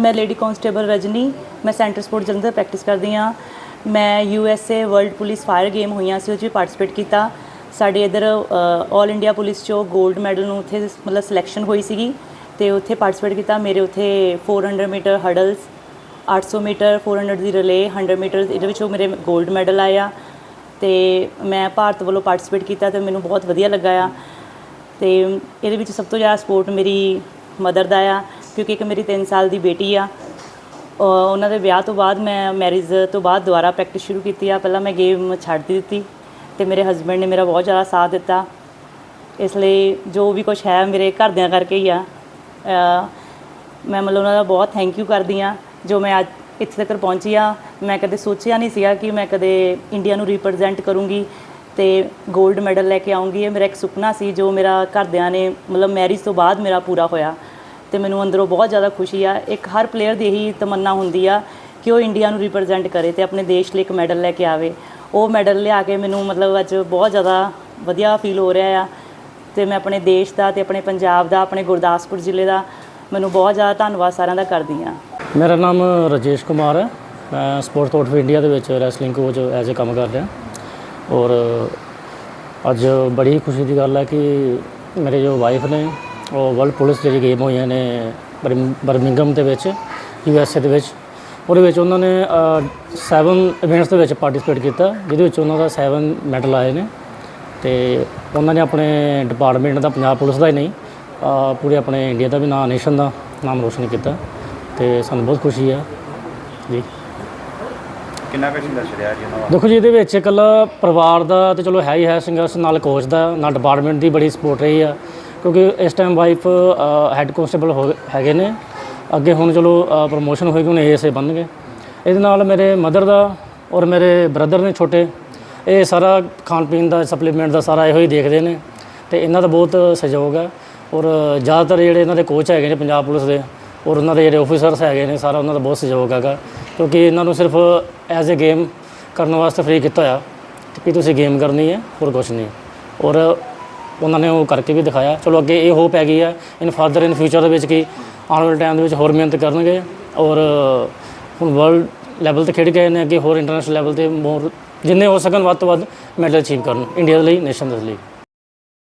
ਮੈਂ lady constable Rajni, ਮੈਂ centre support Jalandhar practice ਕਰਦੀ ਹਾਂ। ਮੈਂ U S A world police fire game ਹੋਈਆਂ ਸੀ ਉਹ 'ਚ ਵੀ ਪਾਰਟਿਸਿਪੇਟ ਕੀਤਾ। ਸਾਡੇ ਇਧਰ 올 ਇੰਡੀਆ ਪੁਲਿਸ 'ਚੋਂ ਗੋਲਡ ਮੈਡਲ ਨੂੰ ਉੱਥੇ ਮਤਲਬ ਸਿਲੈਕਸ਼ਨ ਹੋਈ ਸੀਗੀ ਤੇ ਉੱਥੇ ਪਾਰਟਿਸਿਪੇਟ ਕੀਤਾ। ਮੇਰੇ ਉੱਥੇ 400 ਮੀਟਰ ਹਰਡਲਸ 800 ਮੀਟਰ 400 ਦੀ ਰਲੇ 100 ਮੀਟਰ ਇਹਦੇ ਵਿੱਚੋਂ ਮੇਰੇ ਗੋਲਡ ਮੈਡਲ ਆਇਆ। ਤੇ ਮੈਂ ਭਾਰਤ ਵੱਲੋਂ ਪਾਰਟਿਸਿਪੇਟ ਕੀਤਾ ਤੇ ਮੈਨੂੰ ਬਹੁਤ ਵਧੀਆ ਲੱਗਾ ਆ। ਤੇ ਇਹਦੇ ਵਿੱਚ ਸਭ ਤੋਂ ਜ਼ਿਆਦਾ ਸਪੋਰਟ ਮੇਰੀ ਮਦਰ ਦਾ ਆ। ਕਿਉਂਕਿ ਇੱਕ ਮੇਰੀ 3 ਸਾਲ ਦੀ ਬੇਟੀ ਆ। ਉਹਨਾਂ ਦੇ ਵਿਆਹ ਤੋਂ ਬਾਅਦ ਮੈਂ ਮੈਰਿਜ ਤੋਂ ਬਾਅਦ ਦੁਬਾਰਾ ਪ੍ਰੈਕਟਿਸ ਸ਼ੁਰੂ ਕੀਤੀ ਆ। ਪਹਿਲਾਂ ਮੈਂ ਗੇਮ ਛੱਡ ਦਿੱਤੀ ਤੇ ਮੇਰੇ ਹਸਬੰਡ ਨੇ ਮੇਰਾ ਬਹੁਤ ਜ਼ਿਆਦਾ ਸਾਥ ਦਿੱਤਾ। ਇਸ ਲਈ ਜੋ ਵੀ ਕੁਝ ਹੈ ਮੇਰੇ ਘਰਦਿਆਂ ਕਰਕੇ ਹੀ ਆ। ਮੈਂ ਮਤਲਬ ਉਹਨਾਂ ਦਾ ਬਹੁਤ ਥੈਂਕ ਯੂ ਕਰਦੀ ਆ। ਜੋ ਮੈਂ ਅੱਜ ਇੱਥੇ ਤੱਕ ਪਹੁੰਚੀ ਆ, ਮੈਂ ਕਦੇ ਸੋਚਿਆ ਨਹੀਂ ਸੀਗਾ ਕਿ ਮੈਂ ਕਦੇ ਇੰਡੀਆ ਨੂੰ ਰਿਪਰੈਜ਼ੈਂਟ ਕਰੂੰਗੀ ਤੇ 골ਡ ਮੈਡਲ ਲੈ ਕੇ ਆਉਂਗੀ। ਇਹ ਮੇਰਾ ਇੱਕ ਸੁਪਨਾ ਸੀ ਜੋ ਮੇਰਾ ਘਰਦਿਆਂ ਨੇ ਮਤਲਬ ਮੈਰਿਜ ਤੋਂ ਬਾਅਦ ਮੇਰਾ ਪੂਰਾ ਹੋਇਆ। ਤੇ ਮੈਨੂੰ ਅੰਦਰੋਂ ਬਹੁਤ ਜ਼ਿਆਦਾ ਖੁਸ਼ੀ ਆ। ਇੱਕ ਹਰ ਪਲੇਅਰ ਦੀ ਇਹੀ ਤਮੰਨਾ ਹੁੰਦੀ ਆ ਕਿ ਉਹ ਇੰਡੀਆ ਨੂੰ ਰਿਪਰੈਜ਼ੈਂਟ ਕਰੇ ਤੇ ਆਪਣੇ ਦੇਸ਼ ਲਈ ਇੱਕ ਮੈਡਲ ਲੈ ਕੇ ਆਵੇ। ਉਹ ਮੈਡਲ ਲਿਆ ਕੇ ਮੈਨੂੰ ਮਤਲਬ ਅੱਜ ਬਹੁਤ ਜ਼ਿਆਦਾ ਵਧੀਆ ਫੀਲ ਹੋ ਰਿਹਾ ਆ। ਤੇ ਮੈਂ ਆਪਣੇ ਦੇਸ਼ ਦਾ ਤੇ ਆਪਣੇ ਪੰਜਾਬ ਦਾ, ਆਪਣੇ ਗੁਰਦਾਸਪੁਰ ਜ਼ਿਲ੍ਹੇ ਦਾ ਮੈਨੂੰ ਬਹੁਤ ਜ਼ਿਆਦਾ ਧੰਨਵਾਦ ਸਾਰਿਆਂ ਦਾ ਕਰਦੀ ਆ। ਮੇਰਾ ਨਾਮ ਰਜੇਸ਼ ਕੁਮਾਰ ਹੈ। ਮੈਂ ਸਪੋਰਟ ਕੋਟ ਆਫ ਇੰਡੀਆ ਦੇ ਵਿੱਚ ਰੈਸਲਿੰਗ ਕੋਚ ਐਜ਼ ਅ ਕੰਮ ਕਰ ਰਿਹਾ। ਔਰ ਅੱਜ ਬੜੀ ਖੁਸ਼ੀ ਦੀ ਗੱਲ ਹੈ ਕਿ ਮੇਰੇ ਜੋ ਵਾਈਫ ਨੇ ਵਰਲਡ ਪੁਲਿਸ ਜਿਹੜੀ ਗੇਮ ਹੋਈਆਂ ਨੇ ਬਰਮ- ਬਰਮਿੰਗਮ ਦੇ ਵਿੱਚ ਯੂ ਐਸ ਏ ਦੇ ਵਿੱਚ ਉਹਦੇ ਵਿੱਚ ਉਹਨਾਂ ਨੇ 7 ਇਵੈਂਟਸ ਦੇ ਵਿੱਚ ਪਾਰਟਿਸਿਪੇਟ ਕੀਤਾ ਜਿਹਦੇ ਵਿੱਚ ਉਹਨਾਂ ਦਾ 7 ਮੈਡਲ ਆਏ ਨੇ ਤੇ ਉਹਨਾਂ ਨੇ ਆਪਣੇ ਡਿਪਾਰਟਮੈਂਟ ਦਾ ਪੰਜਾਬ ਪੁਲਿਸ ਦਾ ਹੀ ਨਹੀਂ ਪੂਰੇ ਆਪਣੇ ਇੰਡੀਆ ਦਾ ਵੀ ਨਾਂ ਨੇਸ਼ਨ ਦਾ ਨਾਮ ਰੋਸ਼ਨ ਕੀਤਾ ਤੇ ਸਾਨੂੰ ਬਹੁਤ ਖੁਸ਼ੀ ਆ। ਜੀ। ਕਿੰਨਾ ਕੁ ਸੰਘਰਸ਼ ਰਿਹਾ ਜੀ ਉਹਨਾਂ ਦੇਖੋ ਜੀ ਇਹਦੇ ਵਿੱਚ ਇਕੱਲਾ ਪਰਿਵਾਰ ਦਾ ਤੇ ਚਲੋ ਹੈ ਹੀ ਹੈ ਸੰਘਰਸ਼ ਨਾਲ ਕੋਚ ਦਾ ਨਾਲ ਡਿਪਾਰਟਮੈਂਟ ਦੀ ਬੜੀ ਸਪੋਰਟ ਰਹੀ ਆ। ਕਿਉਂਕਿ ਇਸ ਟਾਈਮ ਵਾਈਫ ਹੈੱਡ ਕਨਸਟੇਬਲ ਹੋ ਹੈਗੇ ਨੇ। ਅੱਗੇ ਹੁਣ ਚਲੋ ਪ੍ਰੋਮੋਸ਼ਨ ਹੋਏਗੀ, ਹੁਣ ਏਐਸਏ ਬਣਨਗੇ। ਇਹਦੇ ਨਾਲ ਮੇਰੇ ਮਦਰ ਦਾ ਔਰ ਮੇਰੇ ਬ੍ਰਦਰ ਨੇ ਛੋਟੇ, ਇਹ ਸਾਰਾ ਖਾਣ ਪੀਣ ਦਾ ਸਪਲੀਮੈਂਟ ਦਾ ਸਾਰਾ ਇਹੋ ਹੀ ਦੇਖਦੇ ਨੇ। ਤੇ ਇਹਨਾਂ ਦਾ ਬਹੁਤ ਸਹਿਯੋਗ ਹੈ। ਔਰ ਜ਼ਿਆਦਾਤਰ ਜਿਹੜੇ ਇਹਨਾਂ ਦੇ ਕੋਚ ਹੈਗੇ ਨੇ ਪੰਜਾਬ ਪੁਲਿਸ ਦੇ, ਔਰ ਉਹਨਾਂ ਦੇ ਜਿਹੜੇ ਆਫੀਸਰਸ ਹੈਗੇ ਨੇ, ਸਾਰਾ ਉਹਨਾਂ ਦਾ ਬਹੁਤ ਸਹਿਯੋਗ ਹੈਗਾ। ਕਿਉਂਕਿ ਇਹਨਾਂ ਨੂੰ ਸਿਰਫ ਐਜ਼ ਅ ਗੇਮ ਕਰਨ ਵਾਸਤੇ ਫ੍ਰੀ ਕੀਤਾ ਹੋਇਆ। ਕਿ ਤੁਸੀਂ ਗੇਮ ਕਰਨੀ ਹੈ, ਹੋਰ ਕੁਝ ਨਹੀਂ। ਔਰ ਉਹਨਾਂ ਨੇ ਉਹ ਕਰਕੇ ਵੀ ਦਿਖਾਇਆ। ਚਲੋ ਅੱਗੇ ਇਹ ਹੋਪ ਹੈਗੀ ਆ ਇਨ ਫਰਦਰ ਇਨ ਫਿਊਚਰ ਦੇ ਵਿੱਚ ਕਿ ਆਉਣ ਵਾਲੇ ਟਾਈਮ ਦੇ ਵਿੱਚ ਹੋਰ ਮਿਹਨਤ ਕਰਨਗੇ ਔਰ ਹੁਣ ਵਰਲਡ ਲੈਵਲ ਤੇ ਖੇਡ ਗਏ ਨੇ, ਅੱਗੇ ਹੋਰ ਇੰਟਰਨੈਸ਼ਨਲ ਲੈਵਲ ਤੇ ਮੋਰ ਜਿੰਨੇ ਹੋ ਸਕਣ, ਵੱਧ ਤੋਂ ਵੱਧ ਮੈਡਲ ਅਚੀਵ ਕਰਨ ਇੰਡੀਆ ਦੇ ਲਈ ਨੇਸ਼ਨ ਦੇ ਲਈ।